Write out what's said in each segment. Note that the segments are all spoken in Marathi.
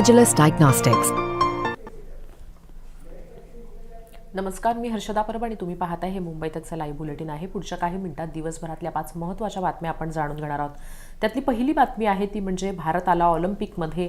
Agilus Diagnostics. नमस्कार मी हर्षदा परब आणि तुम्ही पाहताय हे मुंबईतचं लाईव्ह बुलेटिन आहे. पुढच्या काही मिनिटात दिवसभरातल्या पाच महत्त्वाच्या बातम्या आपण जाणून घेणार आहोत. त्यातली पहिली बातमी आहे ती म्हणजे भारताला ऑलिम्पिकमध्ये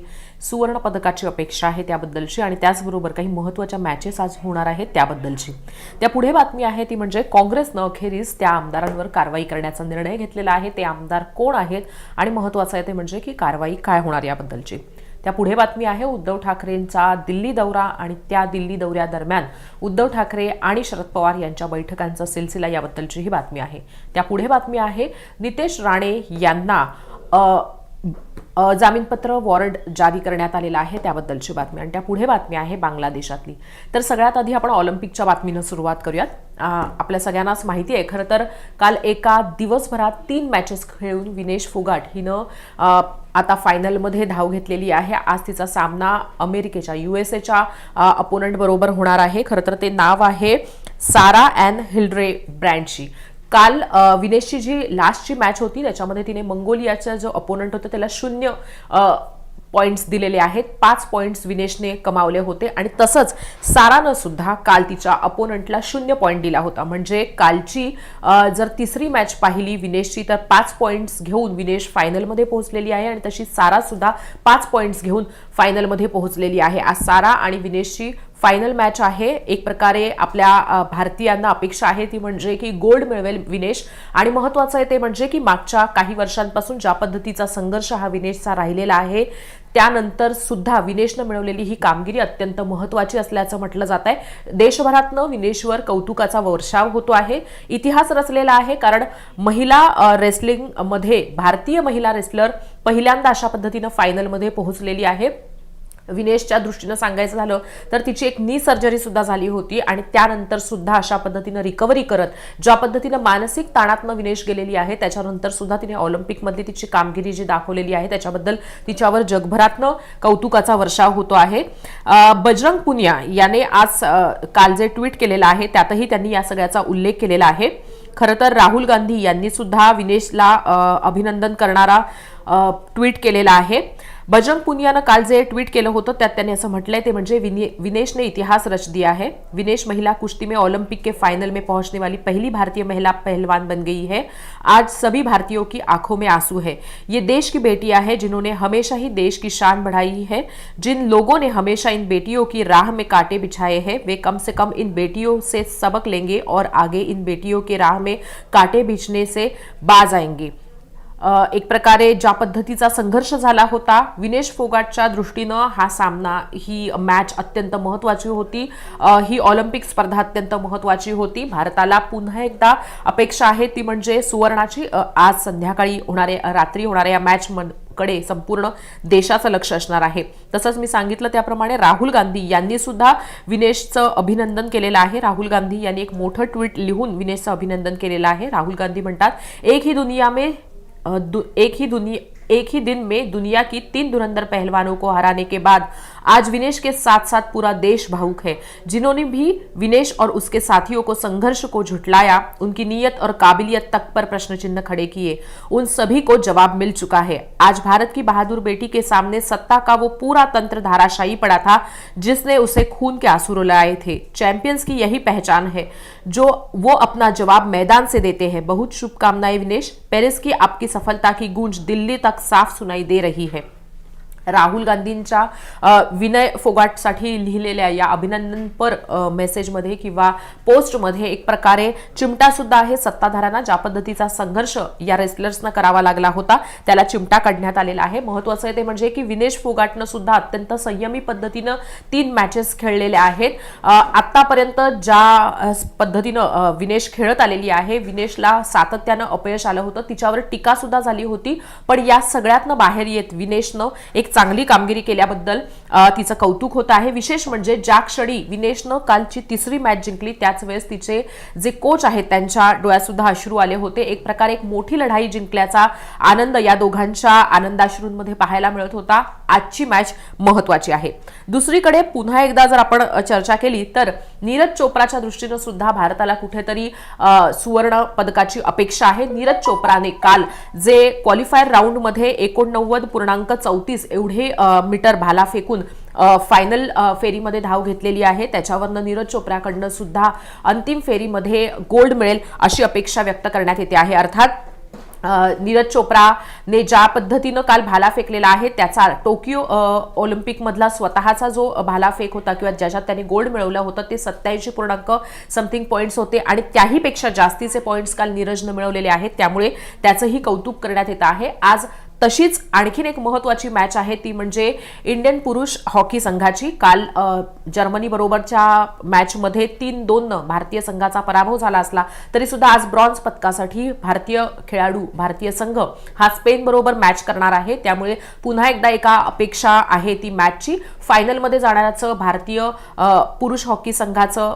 सुवर्णपदकाची अपेक्षा आहे त्याबद्दलची आणि त्याचबरोबर काही महत्त्वाच्या मॅचेस आज होणार आहेत त्याबद्दलची. त्या पुढे बातमी आहे ती म्हणजे काँग्रेसनं अखेरीस त्या आमदारांवर कारवाई करण्याचा निर्णय घेतलेला आहे. ते आमदार कोण आहेत आणि महत्त्वाचं आहे ते म्हणजे की कारवाई काय होणार याबद्दलची. त्या पुढे बातमी आहे उद्धव ठाकरेंचा दिल्ली दौरा आणि त्या दिल्ली दौऱ्यादरम्यान उद्धव ठाकरे आणि शरद पवार यांच्या बैठकांचा सिलसिला याबद्दलची ही बातमी आहे. त्या पुढे बातमी आहे नितेश राणे यांना जामीनपत्र वॉरंट जारी करण्यात आलेलं आहे त्याबद्दलची बातमी. आणि त्या पुढे बातमी आहे बांगलादेशातली. तर सगळ्यात आधी आपण ऑलिम्पिकच्या बातमीनं सुरुवात करूयात. आपल्या सगळ्यांनाच माहिती आहे खरं तर काल एका दिवसभरात तीन मॅचेस खेळून विनेश फोगाट हिनं आता फायनलमध्ये धाव घेतलेली आहे. आज तिचा सामना अमेरिकेच्या यू एस एच्या अपोनंट बरोबर होणार आहे. खरं तर ते नाव आहे सारा अँड हिल्ड्रे ब्रँडची. काल विनेशची जी लास्टची मॅच होती त्याच्यामध्ये तिने मंगोलियाचा जो अपोनंट होता त्याला शून्य पॉईंट्स दिलेले आहेत. पाच पॉईंट्स विनेशने कमावले होते आणि तसंच सारानं सुद्धा काल तिच्या अपोनंटला शून्य पॉईंट दिला होता. म्हणजे कालची जर तिसरी मॅच पाहिली विनेशची तर पाच पॉईंट्स घेऊन विनेश फायनलमध्ये पोहोचलेली आहे आणि तशी सारा सुद्धा पाच पॉईंट्स घेऊन फायनलमध्ये पोहोचलेली आहे. आज सारा आणि विनेशची फायनल मॅच आहे. एक प्रकारे आपल्या भारतीयांना अपेक्षा आहे ती म्हणजे की गोल्ड मिळवेल विनेश. आणि महत्वाचं आहे ते म्हणजे की मागच्या काही वर्षांपासून ज्या पद्धतीचा संघर्ष हा विनेशचा राहिलेला आहे त्यानंतर सुद्धा विनेशनं मिळवलेली ही कामगिरी अत्यंत महत्वाची असल्याचं म्हटलं जात आहे. देशभरातनं विनेशवर कौतुकाचा वर्षाव होतो आहे. इतिहास रचलेला आहे कारण महिला रेसलिंगमध्ये भारतीय महिला रेसलर पहिल्यांदा अशा पद्धतीनं फायनलमध्ये पोहोचलेली आहे. विनेशच्या दृष्टीनं सांगायचं झालं तर तिची एक नी सर्जरी सुद्धा झाली होती आणि त्यानंतर सुद्धा अशा पद्धतीनं रिकव्हरी करत ज्या पद्धतीनं मानसिक ताणातनं विनेश गेलेली आहे त्याच्यानंतर सुद्धा तिने ऑलिम्पिकमधली तिची कामगिरी जी दाखवलेली आहे त्याच्याबद्दल तिच्यावर जगभरातनं कौतुकाचा वर्षाव होतो आहे. बजरंग पुनिया याने आज काल जे ट्विट केलेलं आहे त्यातही त्यांनी या सगळ्याचा उल्लेख केलेला आहे. खरं तर राहुल गांधी यांनी सुद्धा विनेशला अभिनंदन करणारा ट्विट केलेला आहे. बजरंग पुनियानं काल जे ट्वीट केलं होतं, त्यात त्यांनी असं म्हटलंय, ते म्हणजे विने- विनेश ने इतिहास रच दिया है विनेश महिला कुश्ती में ओलंपिक के फाइनल में पहुँचने वाली पहली भारतीय महिला पहलवान बन गई है। आज सभी भारतीयों की आँखों में आँसू है। ये देश की बेटियाँ हैं जिन्होंने हमेशा ही देश की शान बढ़ाई है। जिन लोगों ने हमेशा इन बेटियों की राह में कांटे बिछाए हैं, वे कम से कम इन बेटियों से सबक लेंगे और आगे इन बेटियों के राह में कांटे बिछने से बाज आएँगे। एक प्रकारे ज्या पद्धतीचा संघर्ष झाला होता विनेश फोगाटच्या दृष्टीनं हा सामना ही मॅच अत्यंत महत्त्वाची होती. ही ऑलिम्पिक स्पर्धा अत्यंत महत्त्वाची होती. भारताला पुन्हा एकदा अपेक्षा आहे ती म्हणजे सुवर्णाची. आज संध्याकाळी होणारे रात्री होणाऱ्या या मॅच कडे संपूर्ण देशाचं लक्ष असणार आहे. तसंच मी सांगितलं त्याप्रमाणे राहुल गांधी यांनी सुद्धा विनेशचं अभिनंदन केलेलं आहे. राहुल गांधी यांनी एक मोठं ट्विट लिहून विनेशचं अभिनंदन केलेलं आहे. राहुल गांधी म्हणतात एक ही दुनिया में दु- एक ही दुनिया एक ही दिन में दुनिया की तीन धुरंधर पहलवानों को हराने के बाद आज विनेश के साथ साथ पूरा देश भावुक है। जिन्होंने भी विनेश और उसके साथियों को संघर्ष को झुटलाया, उनकी नीयत और काबिलियत तक पर प्रश्न चिन्ह खड़े किए, उन सभी को जवाब मिल चुका है। आज भारत की बहादुर बेटी के सामने सत्ता का वो पूरा तंत्र धाराशायी पड़ा था, जिसने उसे खून के आँसू रुलाए थे। चैंपियंस की यही पहचान है, जो वो अपना जवाब मैदान से देते हैं। बहुत शुभकामनाएँ विनेश। पेरिस की आपकी सफलता की गूंज दिल्ली तक साफ सुनाई दे रही है। राहुल गांधींच्या विनय फोगाटसाठी लिहिलेल्या या अभिनंदनपर मेसेजमध्ये किंवा पोस्टमध्ये एक प्रकारे चिमटासुद्धा आहे. सत्ताधाऱ्यांना ज्या पद्धतीचा संघर्ष या रेस्लर्सनं करावा लागला होता त्याला चिमटा काढण्यात आलेला आहे. महत्वाचं आहे ते म्हणजे की विनेश फोगाटनं सुद्धा अत्यंत संयमी पद्धतीनं तीन मॅचेस खेळलेल्या आहेत. आत्तापर्यंत ज्या पद्धतीनं विनेश खेळत आलेली आहे विनेशला सातत्यानं अपयश आलं होतं. तिच्यावर टीकासुद्धा झाली होती. पण या सगळ्यातनं बाहेर येत विनेशनं एक चांगली कामगिरी केल्याबद्दल तिचं कौतुक होत आहे. विशेष म्हणजे ज्या क्षणी विनेशनं कालची तिसरी मॅच जिंकली त्याच वेळेस तिचे जे कोच आहेत त्यांच्या डोळ्यात सुद्धा अश्रू आले होते. एक प्रकारे एक मोठी लढाई जिंकल्याचा आनंद या दोघांच्या आनंदाश्रूंमध्ये पाहायला मिळत होता. आजची मॅच महत्वाची आहे. दुसरीकडे पुन्हा एकदा जर आपण चर्चा केली तर नीरज चोप्राच्या दृष्टीनं सुद्धा भारताला कुठेतरी सुवर्ण पदकाची अपेक्षा आहे. नीरज चोप्राने काल जे क्वालिफायर राऊंडमध्ये एकोणनव्वद पूर्णांक चौतीस एवढे मीटर भाला फेकून फायनल फेरीमध्ये धाव घेतलेली आहे. त्याच्यावरनं नीरज चोप्राकडनं सुद्धा अंतिम फेरीमध्ये गोल्ड मिळेल अशी अपेक्षा व्यक्त करण्यात येते आहे. अर्थात नीरज चोप्राने ज्या पद्धतीनं काल भाला फेकलेला आहे त्याचा टोकियो ऑलिम्पिकमधला स्वतःचा जो भाला फेक होता किंवा ज्याच्यात त्याने गोल्ड मिळवलं होतं ते सत्याऐंशी पूर्णांक समथिंग पॉईंट्स होते आणि त्याहीपेक्षा जास्तीचे पॉईंट्स काल नीरजनं मिळवलेले आहेत. त्यामुळे त्याचंही कौतुक करण्यात येत आहे. आज तशीच आणखीन एक महत्वाची मॅच आहे ती म्हणजे इंडियन पुरुष हॉकी संघाची. काल जर्मनीबरोबरच्या जर्मनी बरोबरच्या मॅचमध्ये तीन दोन भारतीय संघाचा पराभव झाला असला तरी सुद्धा आज ब्रॉन्झ पदकासाठी भारतीय खेळाडू भारतीय संघ हा स्पेन बरोबर मॅच करणार आहे. त्यामुळे पुन्हा एकदा एका अपेक्षा आहे ती मॅचची फायनलमध्ये जाण्याचं भारतीय पुरुष हॉकी संघाचं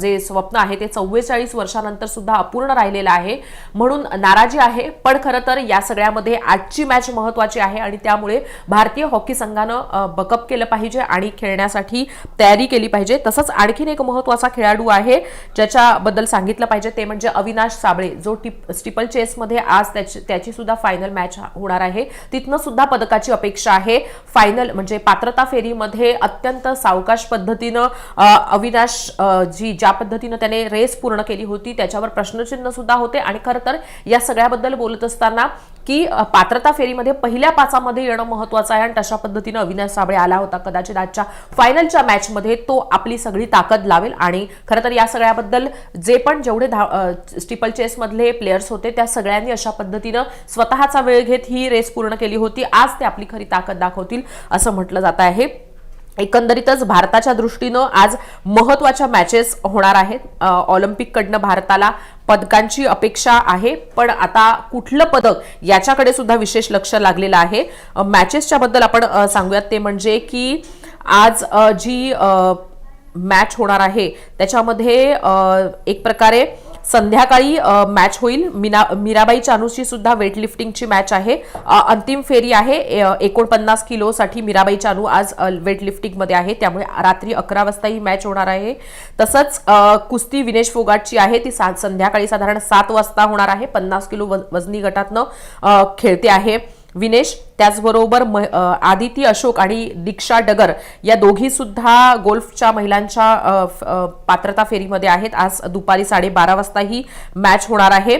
जे स्वप्न आहे ते चव्वेचाळीस वर्षानंतर सुद्धा अपूर्ण राहिलेलं आहे. म्हणून नाराजी आहे पण खरं तर या सगळ्यामध्ये आजची मॅच महत्वाची आहे आणि त्यामुळे भारतीय हॉकी संघानं बकअप केलं पाहिजे आणि खेळण्यासाठी तयारी केली पाहिजे. तसंच आणखीन एक महत्त्वाचा खेळाडू आहे ज्याच्याबद्दल सांगितलं पाहिजे ते म्हणजे अविनाश साबळे. जो टिप स्टिपल चेसमध्ये आज त्याची त्याची सुद्धा फायनल मॅच होणार आहे. तिथनं सुद्धा पदकाची अपेक्षा आहे. फायनल म्हणजे पात्रता फेरीमध्ये अत्यंत सावकाश पद्धतीनं अविनाश जी ज्या पद्धतीनं त्याने रेस पूर्ण केली होती त्याच्यावर प्रश्नचिन्ह सुद्धा होते. आणि खरं तर या सगळ्याबद्दल बोलत असताना की पात्रता फेरीमध्ये पहिल्या पाचामध्ये येणं महत्वाचं आहे आणि तशा पद्धतीनं अविनाश साबळे आला होता. कदाचित आजच्या फायनलच्या मॅचमध्ये तो आपली सगळी ताकद लावेल. आणि खरं तर या सगळ्याबद्दल जे पण जेवढे धा स्टिपल चेसमधले प्लेयर्स होते त्या सगळ्यांनी अशा पद्धतीनं स्वतःचा वेळ घेत ही रेस पूर्ण केली होती. आज ते आपली खरी ताकद दाखवतील असं म्हटलं जात आहे. एकंदरीतच भारताच्या दृष्टीनं आज महत्त्वाच्या मॅचेस होणार आहेत. ऑलिम्पिककडनं भारताला पदकांची अपेक्षा आहे पण आता कुठलं पदक याच्याकडे सुद्धा विशेष लक्ष लागलेलं आहे. मॅचेसच्या बद्दल आपण सांगूयात ते म्हणजे की आज जी मॅच होणार आहे त्याच्यामध्ये एक प्रकारे संध्याकाळी मॅच होईल. मीना मीराबाई चानूची सुद्धा वेटलिफ्टिंगची मॅच आहे. अंतिम फेरी आहे. एकोणपन्नास किलोसाठी मीराबाई चानू आज वेटलिफ्टिंगमध्ये आहे. त्यामुळे रात्री अकरा वाजता ही मॅच होणार आहे. तसंच कुस्ती विनेश फोगाटची आहे. ती सा संध्याकाळी साधारण सात वाजता होणार आहे. पन्नास किलो वजनी गटातनं खेळते आहे. विनेश त्याचबरोबर म- आदिती अशोक आणि दीक्षा डगर या दोघी सुद्धा गोल्फच्या महिलांच्या पात्रता फेरीमध्ये आहेत. आज दुपारी साडेबारा वाजता ही मॅच होणार आहे.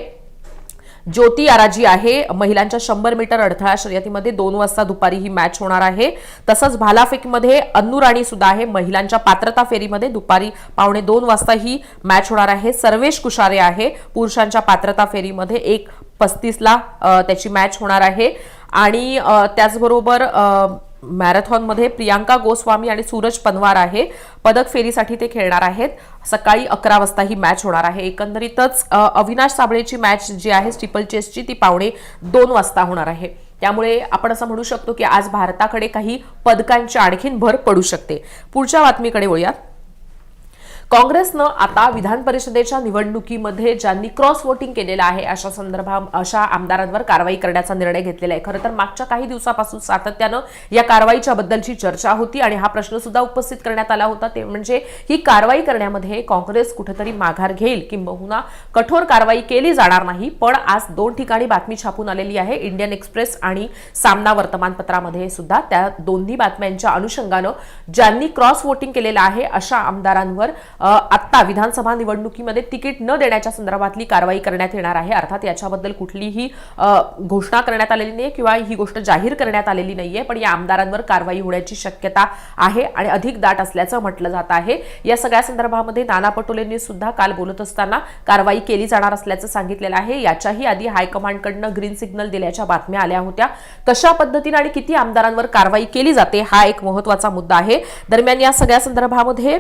ज्योती आराजी आहे. महिलांच्या शंभर मीटर अडथळा शर्यतीमध्ये दोन वाजता दुपारी ही मॅच होणार आहे. तसंच भालाफेकमध्ये अन्नू राणी सुद्धा आहे. महिलांच्या पात्रता फेरीमध्ये दुपारी पावणे दोन वाजता ही मॅच होणार आहे. सर्वेश कुशारे आहे. पुरुषांच्या पात्रता फेरीमध्ये एक पस्तीसला त्याची मॅच होणार आहे. आणि त्याचबरोबर मॅरेथॉनमध्ये प्रियांका गोस्वामी आणि सूरज पनवार आहे. पदक फेरीसाठी ते खेळणार आहेत. सकाळी अकरा वाजता ही मॅच होणार आहे. एकंदरीतच अविनाश साबळेची मॅच जी आहे स्टिपल चेसची ती पावणे दोन वाजता होणार आहे. त्यामुळे आपण असं म्हणू शकतो की आज भारताकडे काही पदकांची आणखीन भर पडू शकते. पुढच्या बातमीकडे वळूयात. काँग्रेसनं आता विधान परिषदेच्या निवडणुकीमध्ये ज्यांनी क्रॉस वोटिंग केलेलं आहे अशा संदर्भात अशा आमदारांवर कारवाई करण्याचा निर्णय घेतलेला आहे. खरं तर मागच्या काही दिवसापासून सातत्यानं या कारवाईच्या बद्दलची चर्चा होती आणि हा प्रश्न सुद्धा उपस्थित करण्यात आला होता. ते म्हणजे ही कारवाई करण्यामध्ये काँग्रेस कुठेतरी माघार घेईल किंबहुना कठोर कारवाई केली जाणार नाही पण आज दोन ठिकाणी बातमी छापून आलेली आहे. इंडियन एक्सप्रेस आणि सामना वर्तमानपत्रामध्ये सुद्धा त्या दोन्ही बातम्यांच्या अनुषंगानं ज्यांनी क्रॉस वोटिंग केलेलं आहे अशा आमदारांवर आत्ता विधानसभा निवडणुकीमध्ये तिकीट न देण्याच्या संदर्भातली कारवाई करण्यात येणार आहे. अर्थात याच्याबद्दल कुठलीही घोषणा करण्यात आलेली नाही किंवा ही गोष्ट जाहीर करण्यात आलेली नाहीये पण या आमदारांवर कारवाई होण्याची शक्यता आहे आणि अधिक दाट असल्याचं म्हटलं जात आहे. या सगळ्या संदर्भामध्ये नाना पटोलेंनी सुद्धा काल बोलत असताना कारवाई केली जाणार असल्याचं सांगितलेलं आहे. याच्याही आधी हायकमांडकडनं ग्रीन सिग्नल दिल्याच्या बातम्या आल्या होत्या. कशा पद्धतीने आणि किती आमदारांवर कारवाई केली जाते हा एक महत्त्वाचा मुद्दा आहे. दरम्यान या सगळ्या संदर्भामध्ये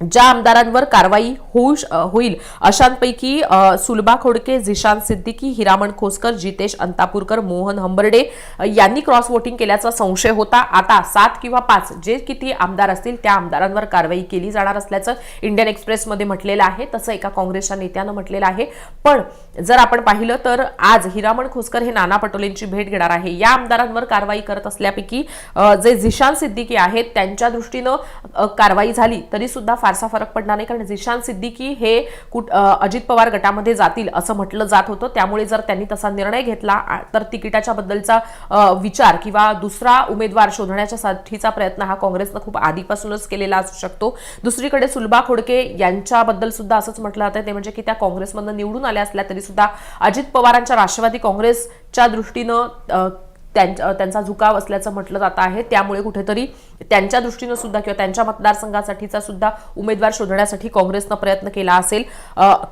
ज्या आमदारांवर कारवाई होऊ श- होईल अशांपैकी सुलभा खोडके झिशान सिद्दीकी हिरामण खोसकर जितेश अंतापूरकर मोहन हंबर्डे यांनी क्रॉस वोटिंग केल्याचा संशय होता. आता सात किंवा पाच जे किती आमदार असतील त्या आमदारांवर कारवाई केली जाणार असल्याचं इंडियन एक्सप्रेसमध्ये म्हटलेलं आहे. तसं एका काँग्रेसच्या नेत्यानं म्हटलेलं आहे. पण जर आपण पाहिलं तर आज हिरामण खोसकर हे नाना पटोलेंची भेट घेणार आहे. या आमदारांवर कारवाई करत असल्यापैकी जे झिशान सिद्दीकी आहेत त्यांच्या दृष्टीनं कारवाई झाली तरी सुद्धा फारसा फरक पडणार नाही कारण झिशान सिद्दीकी हे कुठ अजित पवार गटामध्ये जातील असं म्हटलं जात होतं. त्यामुळे जर त्यांनी तसा निर्णय घेतला तर तिकिटाच्या बद्दलचा विचार किंवा दुसरा उमेदवार शोधण्याच्या साठीचा प्रयत्न हा काँग्रेसनं खूप आधीपासूनच केलेला असू शकतो. दुसरीकडे सुलभा खोडके यांच्याबद्दल सुद्धा असंच म्हटलं जातं ते म्हणजे की त्या काँग्रेसमधनं निवडून आल्या असल्या तरी सुद्धा अजित पवारांच्या राष्ट्रवादी काँग्रेसच्या दृष्टीनं त्यांचा झुकाव असल्याचं म्हटलं जात आहे. त्यामुळे कुठेतरी त्यांच्या दृष्टीनं सुद्धा किंवा त्यांच्या मतदारसंघासाठीचा सुद्धा उमेदवार शोधण्यासाठी काँग्रेसनं प्रयत्न केला असेल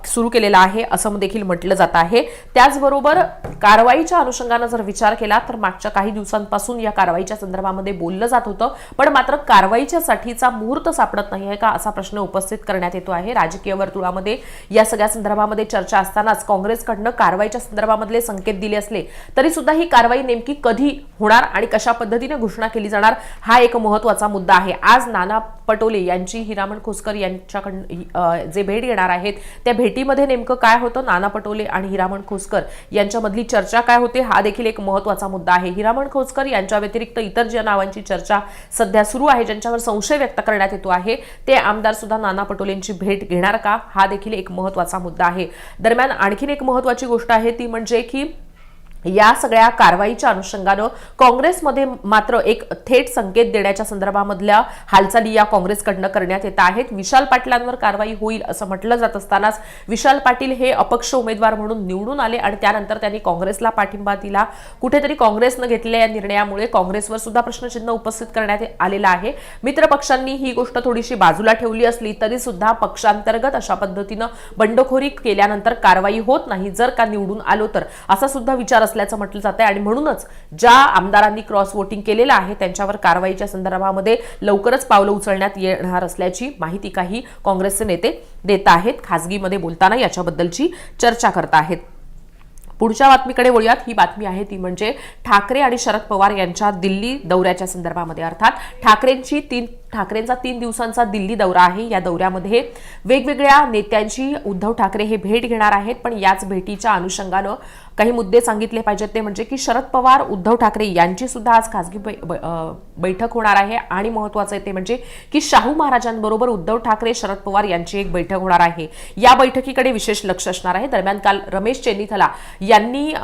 सुरू केलेला आहे असं देखील म्हटलं जात आहे. त्याचबरोबर कारवाईच्या अनुषंगानं जर विचार केला तर मागच्या काही दिवसांपासून या कारवाईच्या संदर्भामध्ये बोललं जात होतं. पण मात्र कारवाईच्या साठीचा मुहूर्त सापडत नाही आहे का असा प्रश्न उपस्थित करण्यात येतो आहे. राजकीय वर्तुळामध्ये या सगळ्या संदर्भामध्ये चर्चा असतानाच काँग्रेसकडनं कारवाईच्या संदर्भामधले संकेत दिले असले तरी सुद्धा ही कारवाई नेमकी कधी होणार आणि कशा पद्धतीने घोषणा केली जाणार हा एक महत्त्वाचा मुद्दा आहे. आज नाना पटोले यांची हिरामण खोसकर यांच्याकडून जे भेट घेणार आहेत त्या भेटीमध्ये नेमकं काय होतं? नाना पटोले आणि हिरामण खोसकर यांच्यामधली चर्चा काय होते? हा देखील एक महत्त्वाचा मुद्दा आहे. हिरामण खोसकर यांच्या व्यतिरिक्त इतर ज्या नावांची चर्चा सध्या सुरू आहे ज्यांच्यावर संशय व्यक्त करण्यात येतो आहे ते आमदार सुद्धा नाना पटोलेंची भेट घेणार का? हा देखील एक महत्त्वाचा मुद्दा आहे. दरम्यान आणखीन एक महत्वाची गोष्ट आहे ती म्हणजे की या सगळ्या कारवाईच्या अनुषंगानं काँग्रेसमध्ये मात्र एक थेट संकेत देण्याच्या संदर्भामधल्या हालचाली या काँग्रेसकडनं करण्यात येत आहेत. विशाल पाटलांवर कारवाई होईल असं म्हटलं जात असतानाच विशाल पाटील हे अपक्ष उमेदवार म्हणून निवडून आले आणि त्यानंतर त्यांनी काँग्रेसला पाठिंबा दिला. कुठेतरी काँग्रेसनं घेतलेल्या या निर्णयामुळे काँग्रेसवर सुद्धा प्रश्नचिन्ह उपस्थित करण्यात आलेलं आहे. मित्र पक्षांनी ही गोष्ट थोडीशी बाजूला ठेवली असली तरी सुद्धा पक्षांतर्गत अशा पद्धतीनं बंडखोरी केल्यानंतर कारवाई होत नाही जर का निवडून आलो तर. असा सुद्धा विचार असल्याचं म्हटलं जात आहे आणि म्हणूनच ज्या आमदारांनी क्रॉस वोटिंग केलेलं आहे त्यांच्यावर कारवाईच्या संदर्भामध्ये लवकरच पावलं उचलण्यात येणार असल्याची माहिती काही काँग्रेसचे नेते देत आहेत. खासगीमध्ये बोलताना याच्याबद्दलची चर्चा करत आहेत. पुढच्या बातमीकडे वळूयात. ही बातमी आहे ती म्हणजे ठाकरे आणि शरद पवार यांच्या दिल्ली दौऱ्याच्या संदर्भामध्ये. अर्थात ठाकरेंची तीन ठाकरेंचा तीन दिवसांचा दिल्ली दौरा आहे. या दौऱ्यामध्ये वेगवेगळ्या नेत्यांची उद्धव ठाकरे हे भेट घेणार आहेत. पण याच भेटीच्या अनुषंगानं काही मुद्दे सांगितले पाहिजेत ते म्हणजे की शरद पवार उद्धव ठाकरे यांची सुद्धा आज खासगी बै- बैठक होणार आहे. आणि महत्वाचं आहे ते म्हणजे की शाहू महाराजांबरोबर उद्धव ठाकरे शरद पवार यांची एक बैठक होणार आहे. या बैठकीकडे विशेष लक्ष असणार आहे. दरम्यान काल रमेश चेन्नीथला यांनी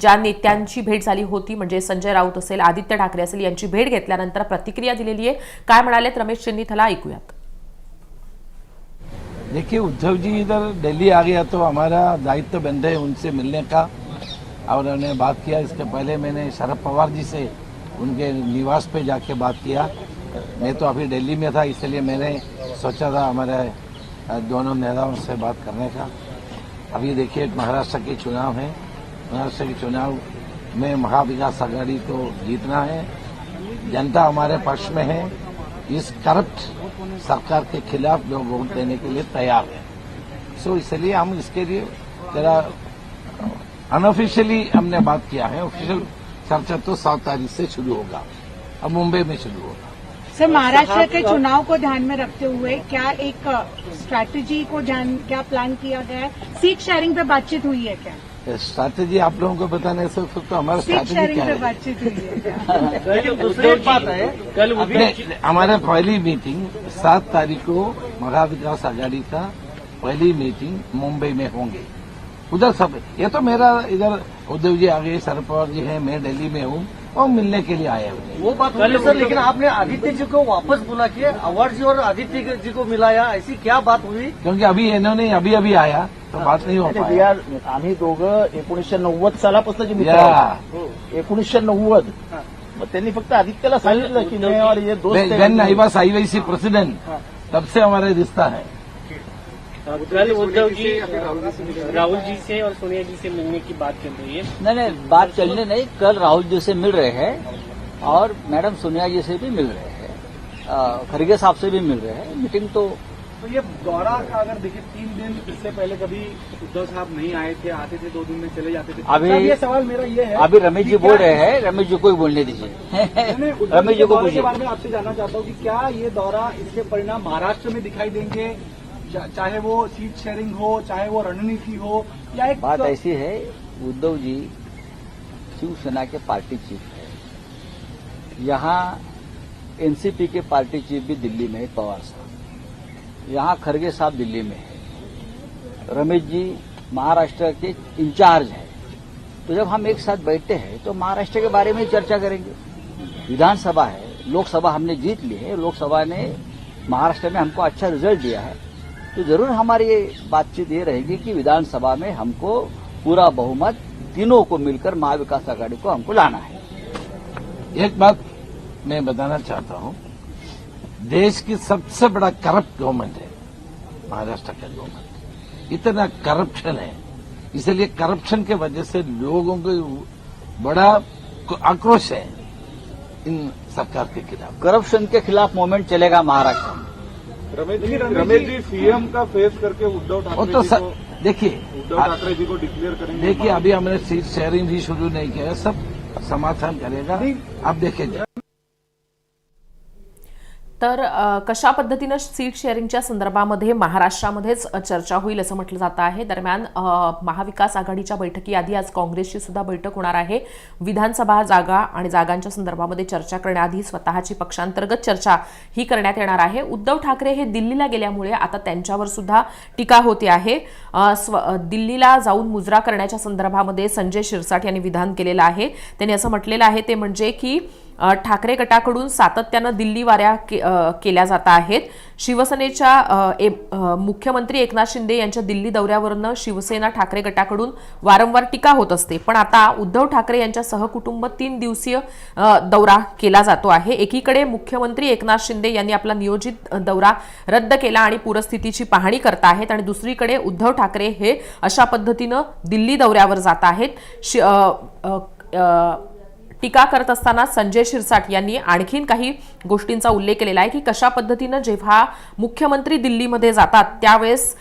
ज्या नेत्यांची भेट झाली होती म्हणजे संजय राऊत असेल आदित्य ठाकरे असेल यांची भेट घेतल्यानंतर प्रतिक्रिया दिलेली आहे. काय म्हणालेत रमेश चेन्नीथला? ऐकूयात. देखिए उद्धव जी इधर दिल्ली आ गया तो हमारा दायित्व बन रहे उनसे मिलने का। और उन्होंने बात किया। इसके पहले मैंने शरद पवार जी से उनके निवास पे जाके बात किया। मैं तो अभी दिल्ली में था, इसलिए मैंने सोचा था हमारे दोनों नेताओं से बात करने का। अभी देखिए, महाराष्ट्र के चुनाव है। महाराष्ट्र के चुनाव में महाविकास आघाड़ी को जीतना है। जनता हमारे पक्ष में है। इस करप्ट सरकार के खिलाफ जो वोट देने के लिए तैयार है। सो, इसलिए हम इसके लिए जरा अनऑफिशियली हमने बात किया है। ऑफिशियल चर्चा तो सात तारीख से शुरू होगा। अब मुंबई में शुरू होगा। सर महाराष्ट्र के चुनाव को ध्यान में रखते हुए क्या एक स्ट्रैटेजी को ध्यान क्या प्लान किया गया है? सीट शेयरिंग पे बातचीत हुई है क्या? स्ट्रैटेजी आप लोगों को बताने से फिर तो हमारा सीट स्ट्रैटेजी शेयरिंग क्या पे है? बातचीत हुई है दूसरी बात है। कल हमारा पहली मीटिंग सात तारीख को महाविकास आघाड़ी का पहली मीटिंग मुंबई में होंगे। उधर सब ये तो मेरा इधर उद्धव जी आ गए शरद पवार जी हैं मैं दिल्ली में हूँ और मिलने के लिए आए हुए हैं। वो बात कल सर लेकिन आपने आदित्य जी को वापस बुला के अवार्ड जी और आदित्य जी को मिलाया ऐसी क्या बात हुई? क्योंकि अभी इन्होंने अभी अभी आया तो बात नहीं हो are- आम्ही दोघं एकोणीसशे नव्वद सालापासूनचे मित्र या. आहोत. एकोणीसशे नव्वद. मग त्यांनी फक्त आदित्यला सांगितलं की मैं और ये दोस्त हैं. प्रेसिडेंट। तब से हमारा रिश्ता है। कल उद्धव जी राहुल जी से और सोनिया जी से मिलने की बात चल रही है। नहीं नहीं बात चलने नहीं कल राहुल जी से मिल रहे हैं और मैडम सोनिया जी से भी मिल रहे हैं खरगे साहब से भी मिल रहे हैं मीटिंग तो तो ये दौरा का अगर देखिए तीन दिन इससे पहले कभी उद्धव साहब नहीं आए थे आते थे दो दिन में चले जाते थे। अभी- ये सवाल मेरा ये है अभी रमेश जी बोल रहे हैं रमेश जी को ही बोलने दीजिए। रमेश जी को बारे में आपसे जानना चाहता हूँ कि क्या ये दौरा इसके परिणाम महाराष्ट्र में दिखाई देंगे? चाहे वो सीट शेयरिंग हो चाहे वो रणनीति हो या एक बात ऐसी है उद्धव जी शिवसेना के पार्टी चीफ है। यहाँ एनसीपी के पार्टी चीफ भी दिल्ली में है पवार साहब। यहाँ खरगे साहब दिल्ली में है। रमेश जी महाराष्ट्र के इंचार्ज है। तो जब हम एक साथ बैठते हैं तो महाराष्ट्र के बारे में ही चर्चा करेंगे। विधानसभा है लोकसभा हमने जीत ली है लोकसभा ने महाराष्ट्र में हमको अच्छा रिज़ल्ट दिया है। तो ज़रूर हमारी ये बातचीत ये रहेगी कि विधानसभा में हमको पूरा बहुमत तीनों को मिलकर महाविकास आघाड़ी को हमको लाना है। एक बात मैं बताना चाहता हूँ देश की सबसे बड़ा करप्ट गवर्नमेंट है महाराष्ट्र का गवर्नमेंट इतना करप्शन है इसलिए करप्शन के वजह से लोगों को बड़ा आक्रोश है इन सरकार के खिलाफ। करप्शन के खिलाफ मूवमेंट चलेगा महाराष्ट्र में। रमेश जी रमेश जी। सीएम का फेस करके उद्धव ठाकरे तो सर को देखिए उद्धव ठाकरे जी को डिक्लेयर करेंगे देखिए अभी हमने सीट शेयरिंग भी शुरू नहीं किया है सब समाधान करेगा। आप देखिए तर कशा पद्धतीनं सीट शेअरिंगच्या संदर्भामध्ये महाराष्ट्रामध्येच चर्चा होईल असं म्हटलं जातं आहे. दरम्यान महाविकास आघाडीच्या बैठकीआधी आज काँग्रेसची सुद्धा बैठक होणार आहे. विधानसभा जागा आणि जागांच्या संदर्भामध्ये चर्चा करण्याआधी स्वतःची पक्षांतर्गत चर्चा ही करण्यात येणार आहे. उद्धव ठाकरे हे दिल्लीला गेल्यामुळे आता त्यांच्यावर सुद्धा टीका होते आहे. स्व दिल्लीला जाऊन मुजरा करण्याच्या संदर्भामध्ये संजय शिरसाट यांनी विधान केलेलं आहे. त्यांनी असं म्हटलेलं आहे ते म्हणजे की ठाकरे गटाकडून सातत्यानं दिल्ली वाऱ्या के- केल्या जात आहेत. शिवसेनेच्या ए- मुख्यमंत्री एकनाथ शिंदे यांच्या दिल्ली दौऱ्यावरनं शिवसेना ठाकरे गटाकडून वारंवार टीका होत असते. पण आता उद्धव ठाकरे यांच्या सहकुटुंब तीन दिवसीय दौरा केला जातो आहे. एकीकडे मुख्यमंत्री एकनाथ शिंदे यांनी आपला नियोजित दौरा रद्द केला आणि पूरस्थितीची पाहणी करत आहेत आणि दुसरीकडे उद्धव ठाकरे हे अशा पद्धतीनं दिल्ली दौऱ्यावर जात आहेत. शि- टीका करत असताना संजय शिरसाट यांनी आणखीन काही गोष्टींचा उल्लेख केलेला आहे की कशा पद्धतीनं जेव्हा मुख्यमंत्री दिल्लीमध्ये जातात त्यावेळेस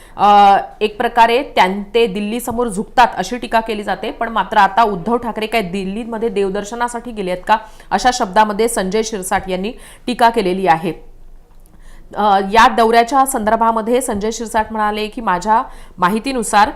एक प्रकारे त्यां ते दिल्लीसमोर झुकतात अशी टीका केली जाते. पण मात्र आता उद्धव ठाकरे काय दिल्लीमध्ये देवदर्शनासाठी गेले आहेत का? अशा शब्दामध्ये संजय शिरसाट यांनी टीका केलेली आहे. या दौऱ्याच्या संदर्भामध्ये संजय शिरसाट म्हणाले की माझ्या माहितीनुसार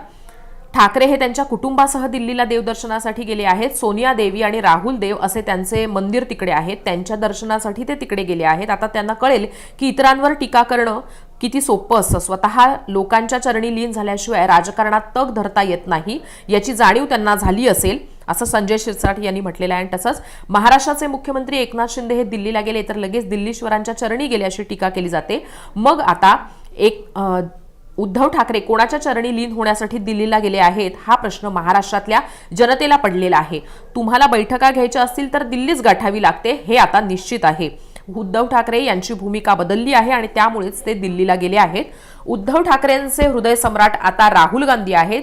ठाकरे हे त्यांच्या कुटुंबासह दिल्लीला देवदर्शनासाठी गेले आहेत. सोनिया देवी आणि राहुल देव असे त्यांचे मंदिर तिकडे आहेत. त्यांच्या दर्शनासाठी ते तिकडे गेले आहेत. आता त्यांना कळेल की इतरांवर टीका करणं किती सोपं असतं. स्वतः लोकांच्या चरणी लीन झाल्याशिवाय राजकारणात तग धरता येत नाही. याची जाणीव त्यांना झाली असेल असं संजय शिरसाट यांनी म्हटलेलं आहे. आणि तसंच महाराष्ट्राचे मुख्यमंत्री एकनाथ शिंदे हे दिल्लीला गेले तर लगेच दिल्लीश्वरांच्या चरणी गेले अशी टीका केली जाते. मग आता एक उद्धव ठाकरे कोणाच्या चरणी लीन होण्यासाठी दिल्लीला गेले आहेत हा प्रश्न महाराष्ट्रातल्या जनतेला पडलेला आहे. तुम्हाला बैठका घ्यायच्या असतील तर दिल्लीच गाठावी लागते हे आता निश्चित आहे. उद्धव ठाकरे यांची भूमिका बदलली आहे आणि त्यामुळेच ते दिल्लीला गेले आहेत. उद्धव ठाकरेंचे हृदय सम्राट आता राहुल गांधी आहेत.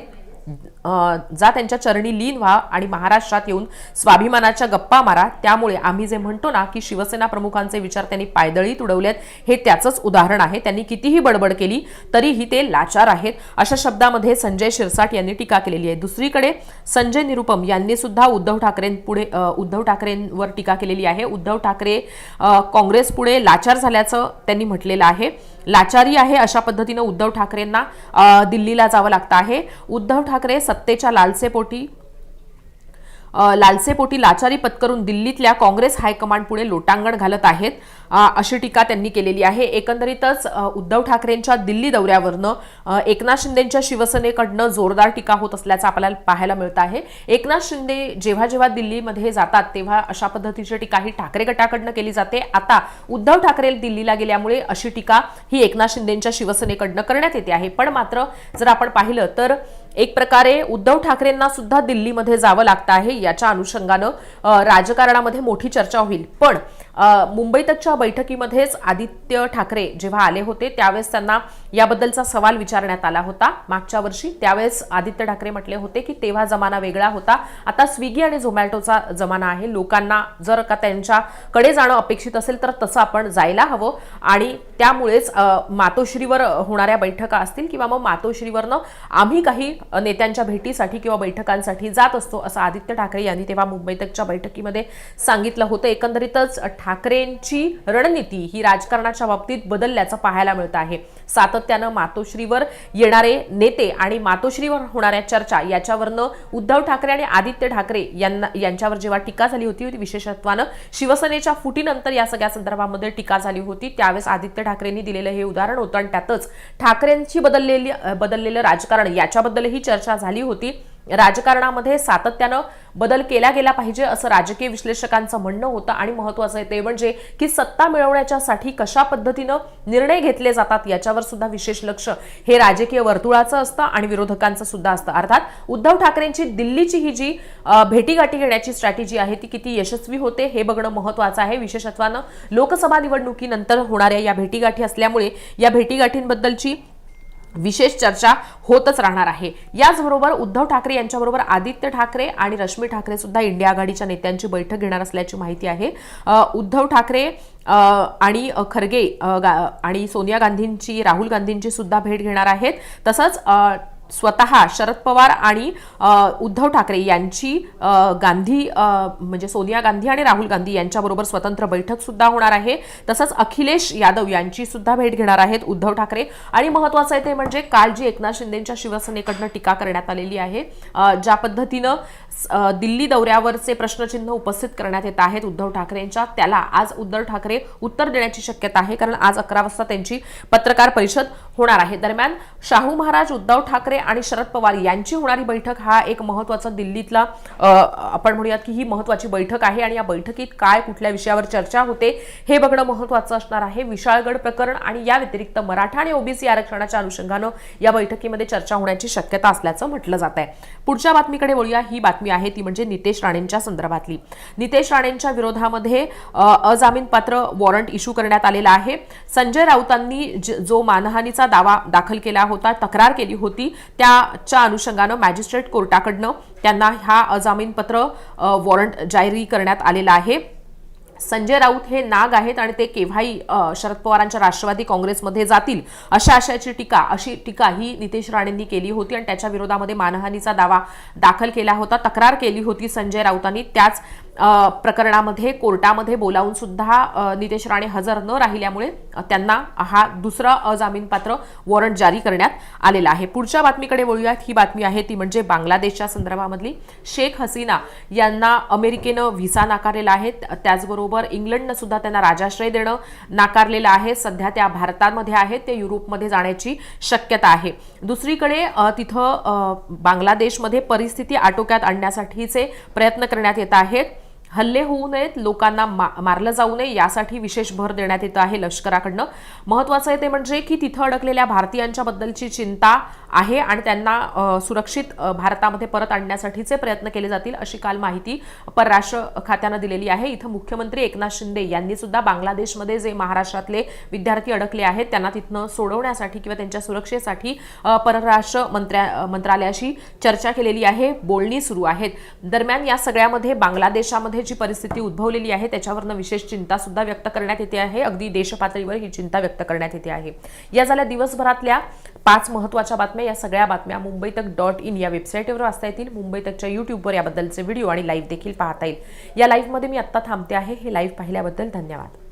जा त्यांच्या चरणी लीन व्हा आणि महाराष्ट्रात येऊन स्वाभिमानाच्या गप्पा मारा. त्यामुळे आम्ही जे म्हणतो ना की शिवसेना प्रमुखांचे विचार त्यांनी पायदळी तुडवलेत हे त्याचंच उदाहरण आहे. त्यांनी कितीही बडबड केली तरीही ते लाचार आहेत. अशा शब्दामध्ये संजय शिरसाट यांनी टीका केलेली आहे. दुसरीकडे संजय निरुपम यांनी सुद्धा उद्धव ठाकरेंपुढे पुढे उद्धव ठाकरेंवर टीका केलेली आहे. उद्धव ठाकरे काँग्रेस काँग्रेसपुढे लाचार झाल्याचं त्यांनी म्हटलेलं आहे. लाचारी आहे अशा पद्धतीनं उद्धव ठाकरेंना दिल्लीला जावं लागतं आहे. उद्धव ठाकरे सत्तेच्या लालसेपोटी लालसेपोटी लाचारी पत्करून दिल्लीतल्या काँग्रेस हायकमांड पुढे लोटांगण घालत आहेत अशी टीका त्यांनी केलेली आहे. एकंदरीतच उद्धव ठाकरेंच्या दिल्ली दौऱ्यावरनं एकनाथ शिंदेच्या शिवसेनेकडनं जोरदार टीका होत असल्याचं आपल्याला पाहायला मिळत आहे. एकनाथ शिंदे जेव्हा जेव्हा दिल्लीमध्ये जातात तेव्हा अशा पद्धतीची टीका ही ठाकरे गटाकडनं केली जाते. आता उद्धव ठाकरे दिल्लीला गेल्यामुळे अशी टीका ही एकनाथ शिंदेच्या शिवसेनेकडनं करण्यात येते आहे. पण मात्र जर आपण पाहिलं तर एक प्रकारे उद्धव ठाकरेंना सुद्धा दिल्लीमध्ये जावं लागतं आहे याच्या अनुषंगानं राजकारणामध्ये मोठी चर्चा होईल. पण मुंबईतच्या बैठकीमध्येच आदित्य ठाकरे जेव्हा आले होते त्यावेळेस त्यांना याबद्दलचा सवाल विचारण्यात आला होता. मागच्या वर्षी त्यावेळेस आदित्य ठाकरे म्हटले होते की तेव्हा जमाना वेगळा होता. आता स्विगी आणि झोमॅटोचा जमाना आहे. लोकांना जर का त्यांच्याकडे जाणं अपेक्षित असेल तर तसं आपण जायला हवं. आणि त्यामुळेच मातोश्रीवर होणाऱ्या बैठका असतील किंवा मग मातोश्रीवरनं आम्ही काही नेत्यांच्या भेटीसाठी किंवा बैठकांसाठी जात असतो असं आदित्य ठाकरे यांनी तेव्हा मुंबईतच्या बैठकीमध्ये सांगितलं होतं. एकंदरीतच ठाकरेंची रणनीती ही राजकारणाच्या बाबतीत बदलल्याचं पाहायला मिळत आहे. सातत्यानं मातोश्रीवर येणारे नेते आणि मातोश्रीवर होणाऱ्या चर्चा याच्यावरनं उद्धव ठाकरे आणि आदित्य ठाकरे यांना यांच्यावर जेव्हा टीका झाली होती विशेषत्वानं शिवसेनेच्या फुटीनंतर या सगळ्या संदर्भामध्ये टीका झाली होती. त्यावेळेस आदित्य ठाकरेंनी दिलेलं हे उदाहरण होतं आणि त्यातच ठाकरेंची बदललेली बदललेलं राजकारण याच्याबद्दलही चर्चा झाली होती. राजकारणामध्ये सातत्यानं बदल केला गेला पाहिजे असं राजकीय विश्लेषकांचं म्हणणं होतं. आणि महत्वाचं आहे ते म्हणजे की सत्ता मिळवण्याच्यासाठी कशा पद्धतीनं निर्णय घेतले जातात याच्यावर सुद्धा विशेष लक्ष हे राजकीय वर्तुळाचं असतं आणि विरोधकांचं सुद्धा असतं. अर्थात उद्धव ठाकरेंची दिल्लीची ही जी भेटीगाठी घेण्याची स्ट्रॅटेजी आहे ती किती यशस्वी होते हे बघणं महत्वाचं आहे. विशेषत्वानं लोकसभा निवडणुकीनंतर होणाऱ्या या भेटीगाठी असल्यामुळे या भेटीगाठींबद्दलची विशेष चर्चा होतच राहणार आहे. याचबरोबर उद्धव ठाकरे यांच्याबरोबर आदित्य ठाकरे आणि रश्मी ठाकरे सुद्धा इंडिया आघाडीच्या नेत्यांची बैठक घेणार असल्याची माहिती आहे. उद्धव ठाकरे आणि खरगे गा- आणि सोनिया गांधींची राहुल गांधींची सुद्धा भेट घेणार आहेत. तसंच स्वतः शरद पवार आणि उद्धव ठाकरे यांची गांधी म्हणजे सोनिया गांधी आणि राहुल गांधी यांच्याबरोबर स्वतंत्र बैठक सुद्धा होणार आहे. तसंच अखिलेश यादव यांची सुद्धा भेट घेणार आहेत उद्धव ठाकरे. आणि महत्वाचं आहे ते म्हणजे काल जी एकनाथ शिंदेच्या शिवसेनेकडनं टीका करण्यात आलेली आहे. ज्या पद्धतीनं दिल्ली दौऱ्यावरचे प्रश्नचिन्ह उपस्थित करण्यात येत आहेत. उद्धव ठाकरेंच्या त्याला आज उद्धव ठाकरे उत्तर देण्याची शक्यता आहे कारण आज अकरा वाजता त्यांची पत्रकार परिषद होणार आहे. दरम्यान शाहू महाराज उद्धव ठाकरे आणि शरद पवार यांची होणारी बैठक हा एक महत्त्वाचा दिल्लीतला आपण म्हणूयात की ही महत्वाची बैठक आहे आणि या बैठकीत काय कुठल्या विषयावर चर्चा होते हे बघणं महत्वाचं असणार आहे. विशाळगड प्रकरण आणि या व्यतिरिक्त मराठा आणि ओबीसी आरक्षणाच्या अनुषंगानं या बैठकीमध्ये चर्चा होण्याची शक्यता असल्याचं म्हटलं जात आहे पुढच्या बातमीकडे वळूया. ही बातमी आहे ती म्हणजे नितेश राणेंच्या संदर्भातली. नितेश राणेंच्या विरोधामध्ये अ, अजामीन वॉरंट इश्यू करण्यात आलेला आहे. संजय राऊतांनी जो मानहानीचा दावा दाखल केला होता तक्रार केली होती त्याच्या अनुषंगानं मॅजिस्ट्रेट कोर्टाकडनं त्यांना ह्या अजामीनपत्र वॉरंट जारी करण्यात आलेला आहे. संजय राऊत हे नाग आहेत आणि ते केव्हाही शरद पवारांच्या राष्ट्रवादी काँग्रेसमध्ये जातील अशा आशयाची टीका अशी टीका ही नितेश राणेंनी केली होती आणि त्याच्या विरोधामध्ये मानहानीचा दावा दाखल केला होता तक्रार केली होती संजय राऊतांनी. त्याच प्रकरणामध्ये कोर्टामध्ये बोलावून सुद्धा नितेश राणे हजर न राहिल्यामुळे त्यांना हा दुसरा अजामीनपात्र वॉरंट जारी करण्यात आलेला आहे. पुढच्या बातमीकडे वळूयात. ही बातमी आहे ती म्हणजे बांगलादेशच्या संदर्भामधली. शेख हसीना यांना अमेरिकेनं व्हिसा नाकारलेला आहे. त्याचबरोबर इंग्लंडनं सुद्धा त्यांना राजाश्रय देणं नाकारलेलं आहे. सध्या त्या भारतामध्ये आहेत. ते युरोपमध्ये जाण्याची शक्यता आहे. दुसरीकडे तिथं बांगलादेशमध्ये परिस्थिती आटोक्यात आणण्यासाठीचे प्रयत्न करण्यात येत आहेत. हल्ले होऊ नयेत लोकांना मा मारलं जाऊ नये यासाठी विशेष भर देण्यात येतं आहे लष्कराकडनं. महत्वाचं आहे ते म्हणजे की तिथं अडकलेल्या भारतीयांच्या बद्दलची चिंता आहे आणि त्यांना सुरक्षित भारतामध्ये परत आणण्यासाठीचे प्रयत्न केले जातील अशी काल माहिती परराष्ट्र खात्यानं दिलेली आहे. इथं मुख्यमंत्री एकनाथ शिंदे यांनी सुद्धा बांगलादेशमध्ये जे महाराष्ट्रातले विद्यार्थी अडकले आहेत त्यांना तिथनं सोडवण्यासाठी किंवा त्यांच्या सुरक्षेसाठी परराष्ट्र मंत्र्या मंत्रालयाशी चर्चा केलेली आहे. बोलणी सुरू आहेत. दरम्यान या सगळ्यामध्ये बांगलादेशामध्ये जी परिस्थिती उद्भवलेली आहे त्याच्यावरनं विशेष चिंता सुद्धा व्यक्त करण्यात येते आहे. अगदी देशपातळीवर ही चिंता व्यक्त करण्यात येते आहे. या झाल्या दिवसभरातल्या पाच महत्त्वाच्या बातम्या या सगळ्या बातम्या मुंबई तक डॉट इन या वेबसाईटवर वाचता येतील. मुंबई तकच्या युट्यूबवर याबद्दलचे व्हिडिओ आणि लाईव्ह देखील पाहता येईल. या लाईव्हमध्ये मी आत्ता थांबते आहे. हे लाईव्ह पाहिल्याबद्दल धन्यवाद.